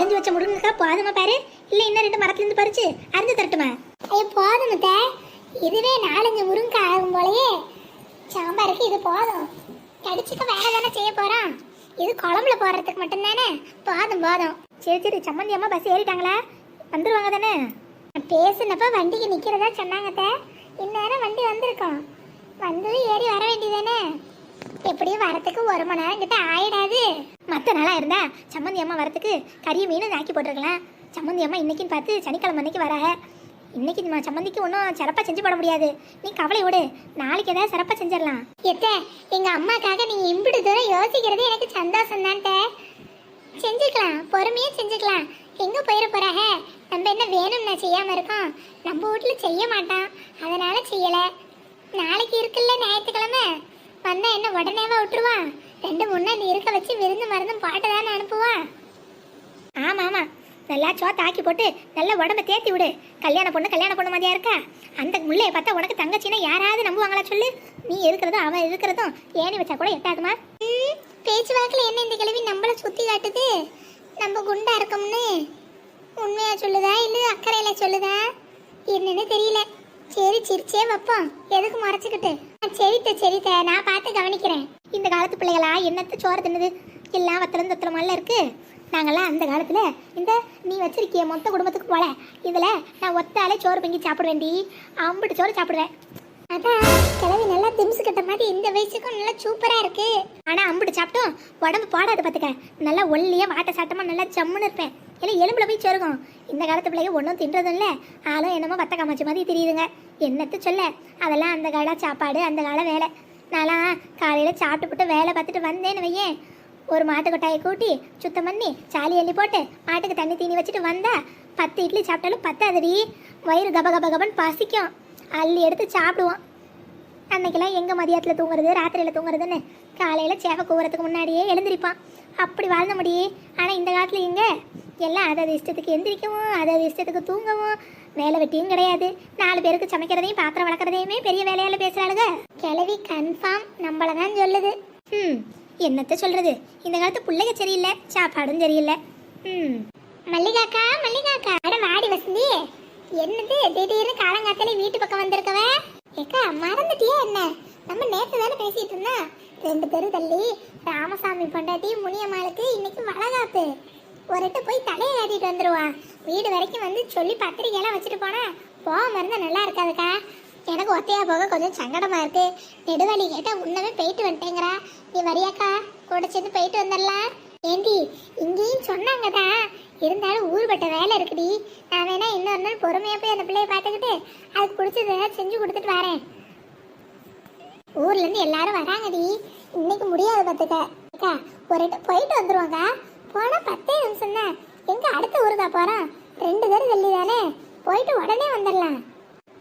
அரிஞ்சு வச்ச முருங்கக்கா போதுமா பாரு? இல்ல இன்னும் ரெண்டு மரத்துல இருந்து பறிச்சு அரிஞ்சு தரட்டுமா? ஐயோ போதும் அத்தை. இதுவே நாலஞ்சு முருங்கக்காய் ஆகும் போலயே. சாம்பாருக்கு இது போதும். கடிச்சுக்க வேற தானே செய்ய போறான். இது குழம்புல போடுறதுக்கு மட்டும்தானே? போதும் போதும். சரி சரி. சம்மந்தி அம்மா பஸ் ஏறிட்டாங்களா? வந்துருவாங்க தானே? பேசுனப்ப வண்டிக்கு நிக்கிறதா சொன்னாங்க அத்தை. இந்நேரம் வண்டி வந்திருக்கோம். வந்து ஏறி வர வேண்டியதானே எப்படியும் வரத்துக்கு ஒரு மணி நேரம் கிட்ட ஆயிடாது. மற்ற நாளா இருந்தா சம்மந்தி அம்மா வரத்துக்கு கறிய மீனும் ஆக்கி போட்டிருக்கலாம். சம்மந்தி அம்மா இன்னைக்குன்னு பார்த்து சனிக்கிழமை அன்னைக்கு வராக. இன்னைக்கு நம்ம சம்மந்திக்கு ஒன்றும் சிறப்பாக செஞ்சு போட முடியாது. நீ கவலை விடு நாளைக்கு ஏதாவது சிறப்பாக செஞ்சிடலாம். எத்த எங்க அம்மாக்காக நீ இம்பிடு தூரம் யோசிக்கிறது எனக்கு சந்தோஷம் தான் செஞ்சுக்கலாம் பொறுமையாக செஞ்சுக்கலாம். எங்க போயிட போறாக? நம்ம என்ன வேணும்னா செய்யாம இருக்கோம். நம்ம வீட்டுல செய்ய மாட்டான். அதனால செய்யல. நாளைக்கு இருக்குல்ல ஞாயிற்றுக்கிழமை? வந்தா என்ன உடனேவா விட்டுருவான் ரெண்டு முன்னா நீ இருக்க வச்சு விருந்து மருந்தும் பாட்டு தானே அனுப்புவான் ஆமா ஆமா நல்லா சோத்த ஆக்கி போட்டு நல்ல உடம்ப தேத்தி விடு. கல்யாண பொண்ணு கல்யாண பொண்ணு மாதிரியா இருக்கா? அந்த முள்ளைய பார்த்தா உனக்கு தங்கச்சின்னா யாராவது நம்புவாங்களா சொல்லு? நீ இருக்கிறதும் அவன் இருக்கிறதும் ஏணி வச்சா கூட எட்டாதுமா? பேச்சு வாக்கில் என்ன இந்த கிழவி நம்மள சுத்தி காட்டுது? நம்ம குண்டா இருக்கோம்னு. உண்மையா சொல்லுதா? இல்ல அக்கறையில சொல்லுதா? என்னன்னு தெரியல. சரி சிரிச்சே வைப்போம். எதுக்கு மறைச்சிக்கிட்டு? சரித்த சரித்த. நான் பார்த்து கவனிக்கிறேன். இந்த காலத்து பிள்ளைகளா என்னத்த சோறு தின்னுது? எல்லாம் வத்தலும் தத்தலமால இருக்கு. நாங்கள்லாம் அந்த காலத்தில் இந்த நீ வச்சிருக்கிய மொத்த குடும்பத்துக்கு போல. இதில் நான் ஒத்தாலே சோறு பொங்கி சாப்பிடுவேன்டி. அம்பிட்டு சோறு சாப்பிடுவேன். அதான் கிளவி நல்லா திம்ஸ் கட்ட மாதிரி இந்த வயசுக்கும் நல்லா சூப்பராக இருக்கு. ஆனால் அம்பிட்டு சாப்பிட்டோம் உடம்பு போடாது பார்த்துக்க நல்லா ஒல்லியாக வாட்ட சாட்டமாக நல்லா ஜம்முன்னு இருப்பேன். இல்லை எலும்புல போய் சேருக்கும் இந்த காலத்து பிள்ளைங்க ஒன்றும் தின்றதும் இல்லை ஆளும் என்னமோ வத்த காமாட்சி மாதிரி தெரியுதுங்க. என்னத்த சொல்ல? அதெல்லாம் அந்த கால சாப்பாடு அந்த கால வேலை. நான்லாம் காலையில் சாப்பிட்டுப்புட்டு வேலை பார்த்துட்டு வந்தேன்னு வையேன். ஒரு மாட்டு கொட்டாயை கூட்டி சுத்தம் பண்ணி சாலி அள்ளி போட்டு மாட்டுக்கு தண்ணி தீனி வச்சுட்டு வந்தா பத்து இட்லி சாப்பிட்டாலும் பத்தாதடி. வயிறு கப கப கபன்னு பசிக்கும். அள்ளி எடுத்து சாப்பிடுவோம். அன்னைக்கெல்லாம் எங்கே மதியத்தில் தூங்குறது ராத்திரியில் தூங்குறதுன்னு? காலையில் சேவை கூவுறதுக்கு முன்னாடியே எழுந்திருப்பான். அப்படி வாழ்ந்த முடியே. ஆனால் இந்த காலத்தில் எங்கே? எல்லாம் அதது இஷ்டத்துக்கு எந்திரிக்கவும் அதது இஷ்டத்துக்கு தூங்கவும். வேலை வெட்டியும் கிடையாது. நாலு பேருக்கு சமைக்கிறதையும் பாத்திரம் வளர்க்குறதையுமே பெரிய வேலையால் பேசுகிறாளுங்க கிளவி கன்ஃபார்ம் நம்மளை தான் சொல்லுது. ம் என்னத்த சொல்கிறது இந்த காலத்து பிள்ளைங்க சரியில்லை சாப்பாடும் சரியில்லை. ம் மல்லிகாக்கா மல்லிகாக்கா. அட வாடி வசந்தி. என்னது திடீர்னு காலங்காத்தாலே வீட்டு பக்கம் வந்திருக்கவ? ஏக்கா மறந்துட்டியே என்ன? நம்ம நேற்று தானே பேசிட்டு இருந்தோம். ரெண்டு பேரும் தள்ளி ராமசாமி பொண்டாட்டி முனியம்மாளுக்கு இன்னைக்கு வளகாப்பு. ஒருட்டு போய் தலையை ஏற்றிட்டு வந்துடுவான் வீடு வரைக்கும் வந்து சொல்லி பத்திரிக்கையெல்லாம் வச்சுட்டு போனால் போகாம இருந்தா நல்லா இருக்காதுக்கா. எனக்கு ஒத்தையா போக கொஞ்சம் சங்கடமா இருக்கு. நெடுவழி கேட்டா உன்னவே போயிட்டு வந்துட்டேங்கிறா. நீ வரியாக்கா? கூட சேர்ந்து போயிட்டு வந்துடலாம். ஏண்டி இங்கேயும் சொன்னாங்கதான் இருந்தாலும் ஊர்பட்ட வேலை இருக்குடி. நான் வேணா இன்னொரு நாள் பொறுமையா போய் அந்த பிள்ளைய பார்த்துக்கிட்டு அதுக்கு பிடிச்சத செஞ்சு கொடுத்துட்டு வரேன். ஊர்ல இருந்து எல்லாரும் வராங்கடி. இன்னைக்கு முடியாது பார்த்துக்க. அக்கா ஒரு இடம் போயிட்டு வந்துருவாங்க போனா பத்தே நிமிஷம் தான். எங்க அடுத்த ஊருக்கா போறான் ரெண்டு பேரும் வெள்ளி தானே போயிட்டு உடனே வந்துடலாம்.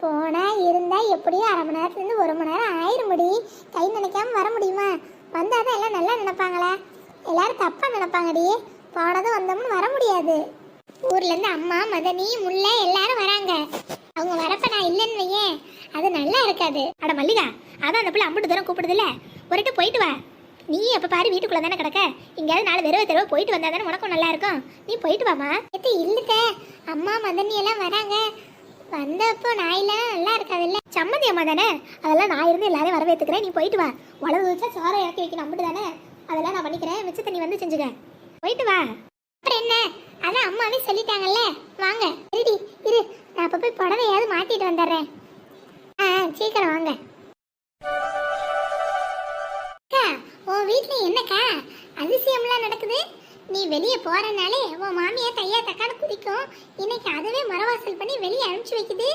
போனா இருந்தா எப்படியும் அரை மணி நேரத்துல இருந்து ஒரு மணி நேரம் ஆயிரும் முடி கை நினைக்காம வர முடியுமா? வந்தாதான் எல்லாம் நல்லா நினைப்பாங்களே? எல்லாரும் தப்பா நினைப்பாங்கடி. போனதும் வந்தோம்னு வர முடியாது. ஊர்ல இருந்து அம்மா மதனி முல்லை எல்லாரும் வராங்க. அவங்க வரப்ப நான் இல்லைன்னு வையேன். அது நல்லா இருக்காது. அட மல்லிகா அதான் அந்த பிள்ளை அம்பிட்டு தூரம் கூப்பிடுதுல்ல? ஒருட்டு போயிட்டு வா. நீ எப்ப பாரு வீட்டுக்குள்ள தானே கிடக்க? எங்கேயாவது நாலு தடவை தடவை போயிட்டு வந்தா தானே உனக்கும் நல்லா இருக்கும். நீ போயிட்டு வாமா எத்து இல்லத்த. அம்மா மதனி எல்லாம் வராங்க. வந்தப்போ இல்லைன்னா நல்லா இருக்காதுல்ல? சம்மந்தி அம்மா தானே? அதெல்லாம் நான் இருந்து எல்லாரையும் வரவேற்றுக்கிறேன் நீ போயிட்டு வா. உழவு வச்சா சோறை இறக்கி வைக்கணும் அம்பிட்டு தானே? அதெல்லாம் நான் பண்ணிக்கிறேன். மிச்சத்தை நீ வந்து செஞ்சுக்க. போயிட்டு வா. அப்புறம் என்ன? அதான் அம்மாவே சொல்லிட்டாங்கல்ல. வாங்க. சரிடி இரு. நான் அப்ப போய் புடவையாவது மாத்திட்டு வந்துடுறேன். ஆ சீக்கிரம் வாங்க. உன் வீட்டில் என்னக்கா? அதிசயம்லாம் நடக்குது. நீ வெளியே போகிறனாலே உன் மாமியை தையா தக்கான்னு குதிக்கும். இன்னைக்கு அதுவே மரவாசல் பண்ணி வெளியே அனுப்பிச்சு வைக்குது.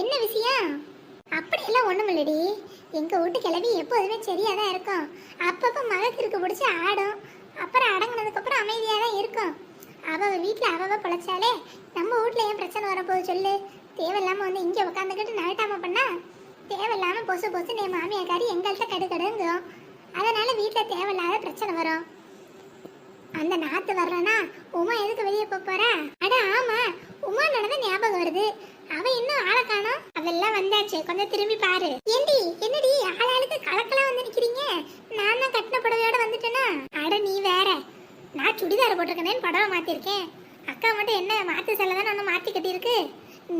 என்ன விஷயம்? அப்படியெல்லாம் ஒன்றும் இல்லடி. எங்கள் வீட்டு கிளவி எப்போதுமே சரியாக தான் இருக்கும். அப்பப்ப மகத்திற்கு பிடிச்சி ஆடும். அப்புறம் அடங்கினதுக்கப்புறம் அமைதியாக தான் இருக்கும். அவள் வீட்டில் அவ பிழைச்சாலே நம்ம வீட்ல ஏன் பிரச்சனை வரப்போகுது சொல்லு? தேவையில்லாமல் வந்து இங்கே உட்காந்துக்கிட்டு நகட்டாமல் பண்ணால் தேவையில்லாமல் பொசு பொசு என் மாமியாக்காரி எங்கள்கிட்ட கடு கடுங்கும். அதனால வீட்டுல தேவையில்லாத பிரச்சனை வரும். அந்த நாத்து வரலனா உமா எதுக்கு வெளியே போக போறா? அட ஆமா. உமா நடந்த ஞாபகம் வருது. அவ இன்னும் ஆளை காணோம். அவெல்லாம் வந்தாச்சு. கொஞ்சம் திரும்பி பாரு. ஏண்டி? என்னடி? ஆளாளுக்கு கலக்கலாம் வந்து நிக்கிறீங்க? நான் தான் கட்டின புடவையோட வந்துட்டேனா? அட நீ வேற. நான் சுடிதார் போட்டிருக்கேன்னு புடவை மாத்திருக்கேன். அக்கா மட்டும் என்ன மாத்து செல்ல தான் ஒன்று மாத்தி கட்டியிருக்கு?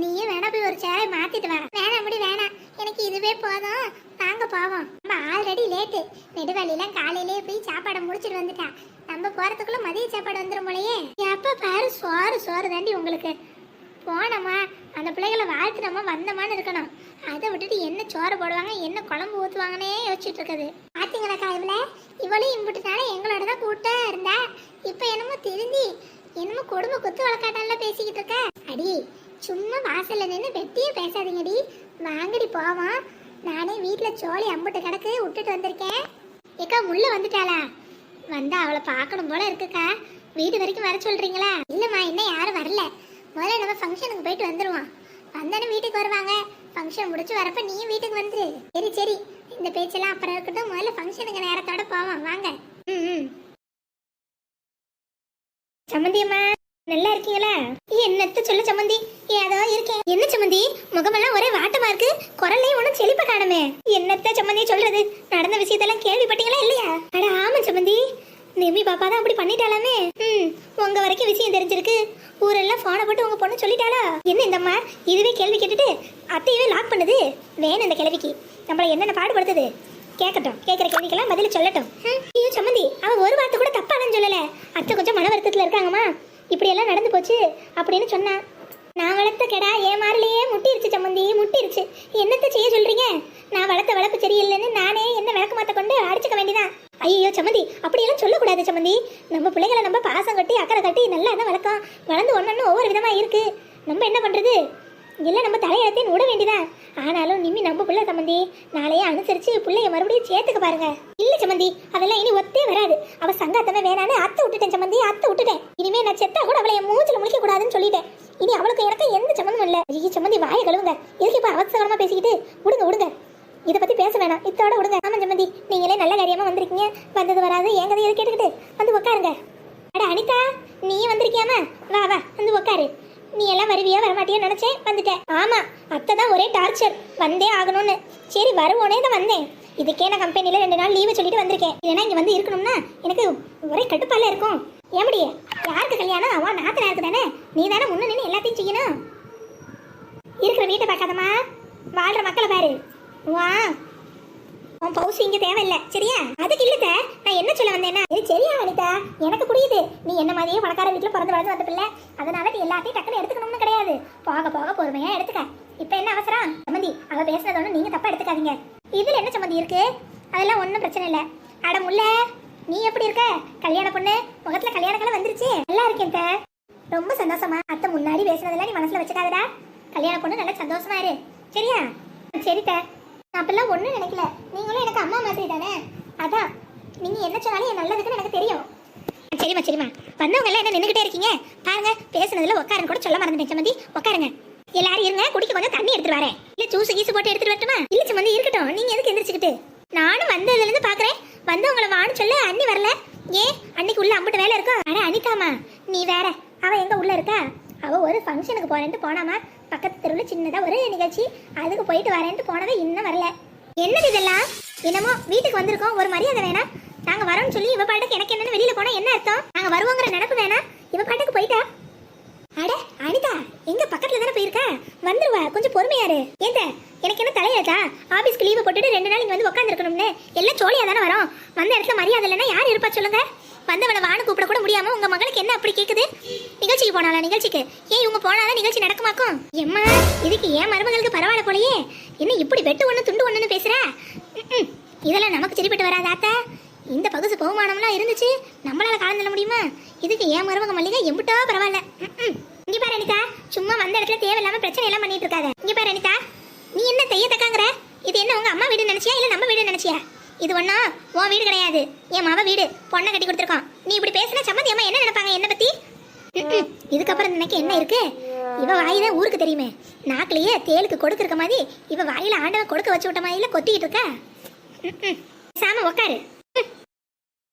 நீயும் வேணா போய் ஒரு சேலை மாத்திட்டு வா. வேணாம் முடி வேணாம். எனக்கு இதுவே போதும். வாங்க போவோம். நம்ம ஆல்ரெடி லேட்டு நெடுவழிலாம் காலையிலேயே போய் சாப்பாடை முடிச்சிட்டு வந்துட்டா. நம்ம போறதுக்குள்ள மதிய சாப்பாடு வந்துடும் போலயே. எப்ப பாரு சோறு சோறு தாண்டி உங்களுக்கு. போனோமா? அந்த பிள்ளைகளை வாழ்த்துனோமா? வந்தோமான்னு இருக்கணும். அதை விட்டுட்டு என்ன சோறு போடுவாங்க என்ன குழம்பு ஊற்றுவாங்கன்னே யோசிச்சுட்டு இருக்குது. பார்த்தீங்களாக்கா இவள இவளும் இம்புட்டுனால எங்களோட தான் கூட்டா இருந்தா. இப்போ என்னமோ திருந்தி என்னமோ குடும்ப குத்து வழக்காட்டம்லாம் பேசிக்கிட்டு இருக்க. அடி சும்மா வாசல்ல நின்று வெட்டியே பேசாதீங்கடி. வாங்கடி போவோம். நானே வீட்டில் சோழி அம்புட்டு கிடக்கு விட்டுட்டு வந்திருக்கேன். ஏக்கா உள்ள வந்துட்டாளா? வந்தா அவளை பார்க்கணும் போல இருக்குக்கா. வீடு வரைக்கும் வர சொல்றீங்களா? இல்லைம்மா இன்னும் யாரும் வரல. முதல்ல நம்ம ஃபங்க்ஷனுக்கு போயிட்டு வந்துடுவோம் வந்தானே வீட்டுக்கு வருவாங்க. ஃபங்க்ஷன் முடிச்சு வரப்ப நீயும் வீட்டுக்கு வந்துரு. சரி சரி. இந்த பேச்செல்லாம் அப்புறம் இருக்கட்டும். முதல்ல ஃபங்க்ஷனுக்கு நேரத்தோட போவோம். வாங்க. ம் ம். சம்மந்தியம்மா நல்லா இருக்கீங்களா? என்னத்த சொல்ல சம்மந்தி? ஏதோ இருக்கேன். என்ன சம்மந்தி? முகமெல்லாம் ஒரே வாட்டமா இருக்கு. குரல்லையும் ஒன்றும் செழிப்ப காணுமே. என்னத்த சம்மந்தி சொல்றது? நடந்த விஷயத்தெல்லாம் கேள்விப்பட்டீங்களா இல்லையா? அட ஆமா சம்மந்தி. நிம்மி பாப்பா தான் அப்படி பண்ணிட்டாலாமே ம் உங்க வரைக்கும் விஷயம் தெரிஞ்சிருக்கு. ஊரெல்லாம் போனை போட்டு உங்க பொண்ணு சொல்லிட்டாளா? என்ன இந்த அம்மா? இதுவே கேள்வி கேட்டுட்டு அத்தையவே லாக் பண்ணுது. வேணும் இந்த கிழவிக்கு நம்மள என்னென்ன பாடுபடுத்துது? கேட்கட்டும். கேட்குற கேள்விக்கெல்லாம் பதில் சொல்லட்டும். ம், ஐயோ சம்மந்தி அவன் ஒரு வார்த்தை கூட தப்பானு சொல்லல. அத்தை கொஞ்சம் மன வருத்தத்தில் இருக்காங்கம்மா. இப்படியெல்லாம் நடந்து போச்சு அப்படின்னு சொன்னா நான் வளர்த்த கெடா ஏன் மாறிலேயே முட்டிருச்சு சம்மந்தி முட்டிருச்சு. என்னத்த செய்ய சொல்றீங்க? நான் வளர்த்த வளர்ப்பு சரியில்லைன்னு நானே என்ன விளக்கு மாத்த கொண்டு அடிச்சுக்க வேண்டியதான் ஐயோ சம்மந்தி அப்படியெல்லாம் சொல்லக்கூடாது சம்மந்தி. நம்ம பிள்ளைகளை நம்ம பாசம் கட்டி அக்கறை கட்டி நல்லா தான் வளர்க்கோம். வளர்ந்து ஒன்னொன்னு ஒவ்வொரு விதமா இருக்கு. நம்ம என்ன பண்றது? இல்லை நம்ம தலையெழுத்தையும் விட வேண்டியதான் ஆனாலும் நிம்மி நம்ம பிள்ளை சம்மந்தி. நாளையே அனுசரிச்சு பிள்ளைய மறுபடியும் சேர்த்துக்க பாருங்க. இல்ல சம்மந்தி அதெல்லாம் இனி ஒத்தே வராது. அவ சங்காத்தமே வேணான்னு அத்தை விட்டுட்டேன் சம்மந்தி அத்தை விட்டுட்டேன். இனிமே நான் செத்தா கூட அவளை மூச்சில் முழிக்க கூடாதுன்னு சொல்லிட்டேன். இனி அவளுக்கு எனக்கு எந்த சம்மந்தமும் இல்ல. ஐயோ சம்மந்தி வாயை கழுவுங்க. எதுக்கு இப்ப அவசரமா பேசிக்கிட்டு? விடுங்க விடுங்க. இத பத்தி பேச வேணாம். இத்தோட விடுங்க. ஆமா சம்மந்தி நீங்களே நல்ல காரியமா வந்திருக்கீங்க. வந்தது வராது. என் கதையை கேட்டுக்கிட்டு? வந்து உட்காருங்க அட அனிதா நீ வந்திருக்கியாமா? வா வா வந்து உட்காரு நீ எல்லாம் வருவியா வரமாட்டியா நினைச்சேன் வந்துட்டேன். ஆமா அத்தை தான் ஒரே டார்ச்சர் வந்தே ஆகணும்னு. சரி வருவோனே தான் வந்தேன். இதுக்கே நான் கம்பெனில ரெண்டு நாள் லீவு சொல்லிட்டு வந்திருக்கேன். ஏன்னா இங்க வந்து இருக்கணும்னா எனக்கு ஒரே கட்டுப்பால இருக்கும். ஏமடி யாருக்கு கல்யாணம்? அவன் நாத்தனாருக்கு தானே? நீ தானே முன்ன நின்று எல்லாத்தையும் செய்யணும். இருக்கிற வீட்டை பார்க்காதம்மா. வாழ்ற மக்களை பாரு. வா. உன் பவுசு இங்க தேவையில்ல. சரியா? அதுக்கு இல்லத்த நான் என்ன சொல்ல வந்தேன்னா இது சரியா வனிதா எனக்கு புரியுது. நீ என்ன மாதிரியே பணக்கார வீட்டுல பிறந்து வளர்ந்து வந்த பிள்ளை. அதனால நீ எல்லாத்தையும் டக்குன்னு எடுத்துக்கணும்னு கிடையாது. போக போக பொறுமையா எடுத்துக்க. இப்ப என்ன அவசரம்? சம்மந்தி அவ பேசுனது நீங்க தப்பா எடுத்துக்காதீங்க. இதுல என்ன சம்மந்தி இருக்கு? அதெல்லாம் ஒண்ணும் பிரச்சனை இல்ல. அட முல்ல நீ எப்படி இருக்க? கல்யாண பொண்ணு முகத்துல கல்யாண கலை வந்துருச்சு. நல்லா இருக்கேன் தே. ரொம்ப சந்தோஷமா. அத்தை முன்னாடி பேசுனதெல்லாம் நீ மனசுல வச்சுக்காதடா. கல்யாண பொண்ணு நல்லா சந்தோஷமா இரு. சரியா? சரி தே நான் அப்பெல்லாம் ஒன்றும் நினைக்கல. நீங்களும் எனக்கு அம்மா மாதிரி தானே? அதான். நீங்க என்ன சொன்னாலும் என் நல்லதுக்குன்னு எனக்கு தெரியும். சரிம்மா சரிம்மா. வந்தவங்க எல்லாம் என்ன நின்றுகிட்டே இருக்கீங்க? பாருங்க பேசுனதுல உட்காருங்க கூட சொல்ல மறந்துட்டேன் சம்மந்தி உட்காருங்க எல்லாரும் இருங்க குடிக்க கொஞ்சம் தண்ணி எடுத்துட்டு வரேன். இல்ல ஜூஸ் கீஸ் போட்டு எடுத்துட்டு வரட்டுமா? இல்ல சம்மந்தி இருக்கட்டும். நீங்க எதுக்கு எந்திரிச்சுக்கிட்டு? நானும் வந்ததுல இருந்து பாக்குறேன். வந்தவங்கள வான்னு சொல்ல அண்ணி வரல. ஏன்? அன்னைக்கு உள்ள அம்பிட்டு வேலை இருக்கோ? அட அனிதாமா நீ வேற. அவ எங்க உள்ள இருக்கா? அவ ஒரு ஃபங்க்ஷனுக்கு போறேன்ட்டு போனாமா பக்கத்து தெருவில் சின்னதா ஒரு நிகழ்ச்சி. அதுக்கு போயிட்டு வரேன்ட்டு போனவே இன்னும் வரல. என்னது இதெல்லாம்? என்னமோ வீட்டுக்கு வந்திருக்கோம். ஒரு மரியாதை வேணாம். நாங்க வரோம்னு சொல்லி இவ பாட்டுக்கு எனக்கு என்னன்னு வெளியில போனா என்ன அர்த்தம்? நாங்க வருவோங்கிற நினப்பு வேணா. இவ பாட்டுக்கு போயிட்டா? அட அனிதா எங்க பக்கத்துல தானே போயிருக்க? வந்துருவா. கொஞ்சம் பொறுமையாரு ஏந்த எனக்கு என்ன தலையெழுத்தா? ஆபீஸ்க்கு லீவு போட்டுட்டு ரெண்டு நாள் இங்க வந்து உட்காந்துருக்கணும்னு எல்லாம் சோழியா தானே வரோம். வந்த இடத்துல மரியாதை இல்லைன்னா யார் இருப்பா சொல்லுங்க? வந்தவளை வான்னு கூப்பிட கூட முடியாம உங்க மகளுக்கு என்ன அப்படி கேக்குது? நிகழ்ச்சிக்கு போனாலா நிகழ்ச்சிக்கு? ஏன் இவங்க போனாலும் நிகழ்ச்சி நடக்குமாக்கும்? எம்மா இதுக்கு ஏன் மருமகளுக்கு பரவாயில்ல போலயே? என்ன இப்படி வெட்டு ஒண்ணு துண்டு ஒண்ணுன்னு பேசுற? இதெல்லாம் நமக்கு சரிப்பட்டு வராதாத்தா இந்த பகுசு பகுமானம்லாம் இருந்துச்சு நம்மளால காலம் தள்ள முடியுமா? இதுக்கு ஏன் மருமக மல்லிகை எம்பிட்டோ பரவாயில்ல. இங்க பாரு அனிதா சும்மா வந்த இடத்துல தேவையில்லாம பிரச்சனை எல்லாம் பண்ணிட்டு இருக்காத. இங்க பாரு அனிதா நீ என்ன தைய தக்காங்கிற? இது என்ன உங்க அம்மா வீடு நினைச்சியா இல்ல நம்ம வீடு நினைச்சியா? இது ஒண்ணா உன் வீடு கிடையாது. என் மாவ வீடு பொண்ணை கட்டி கொடுத்துருக்கோம் நீ இப்படி பேசினா சம்மந்தி அம்மா என்ன நினைப்பாங்க என்ன பத்தி? இதுக்கப்புறம் நினைக்க என்ன இருக்கு? இவ வாய் தான் ஊருக்கு தெரியுமே. நாக்கிலேயே தேலுக்கு கொடுத்துருக்க மாதிரி இவ வாயில ஆண்டவன் கொடுக்க வச்சு விட்ட மாதிரில கொத்திக்கிட்டு இருக்க? சாம உட்காரு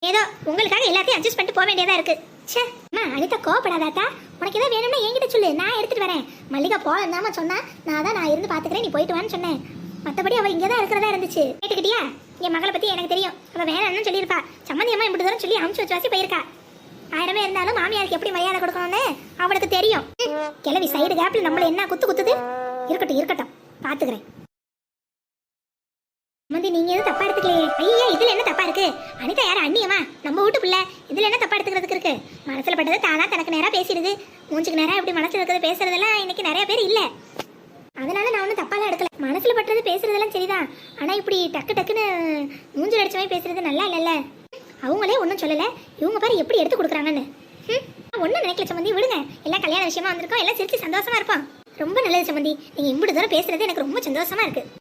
ஏதோ உங்களுக்காக எல்லாத்தையும் அட்ஜஸ்ட் பண்ணிட்டு போக வேண்டியதா இருக்கு. சே அம்மா அனிதா கோவப்படாதாத்தா உனக்கு ஏதாவது வேணும்னா என்கிட்ட சொல்லு. நான் எடுத்துட்டு வரேன். மல்லிகா போகலாமா சொன்னா நான் தான் நான் இருந்து பாத்துக்கிறேன் நீ போயிட்டு வான்னு சொன்னேன். மத்தபடி அவ இங்கே தான் இருக்கிறதா இருந்துச்சு. கேட்டுக்கிட்டியா? என் மகளை பத்தி எனக்கு தெரியும். அவ வேணாம்னு சொல்லியிருப்பா. சம்மந்தி அம்மா இப்படி தூரம் சொல்லி அமுச்சு வச்சு வாசி போயிருக்கா. ஆயிரமே இருந்தாலும் மாமியாருக்கு எப்படி மரியாதை கொடுக்கணும்னு அவளுக்கு தெரியும். கிளவி சைடு கேப்ல நம்மள என்ன குத்து குத்துது? இருக்கட்டும் இருக்கட்டும். பாத்துக்கிறேன் சுமந்தி நீங்க எதுவும் தப்பா எடுத்துக்கலையே. ஐயா இதுல என்ன தப்பா இருக்கு? அனிதா யார? அண்ணியமா நம்ம வீட்டு பிள்ளை. இதுல என்ன தப்பா எடுத்துக்கிறதுக்கு இருக்கு? மனசுல பட்டது தானா தனக்கு நேரா பேசிடுது. மூஞ்சுக்கு நேரா இப்படி மனசுல இருக்கிறது பேசுறதெல்லாம் இன்னைக்கு நிறைய பேர் இல்ல. அதனால நான் ஒன்றும் தப்பாலாம் எடுக்கல. மனசுல பட்டது பேசுறதெல்லாம் சரிதான். ஆனா இப்படி டக்கு டக்குன்னு மூஞ்சில் அடிச்ச மாதிரி பேசுறது நல்லா இல்லைல்ல. அவங்களே ஒன்றும் சொல்லல. இவங்க பாரு எப்படி எடுத்து கொடுக்குறாங்கன்னு. ஒன்றும் நினைக்கல சம்மந்தி விடுங்க. எல்லாம் கல்யாண விஷயமா வந்திருக்கோம். எல்லாம் சிரிச்சு சந்தோஷமா இருப்போம். ரொம்ப நல்லது சம்மந்தி நீங்க இம்புட்டு தூரம் பேசுறது எனக்கு ரொம்ப சந்தோஷமா இருக்கு.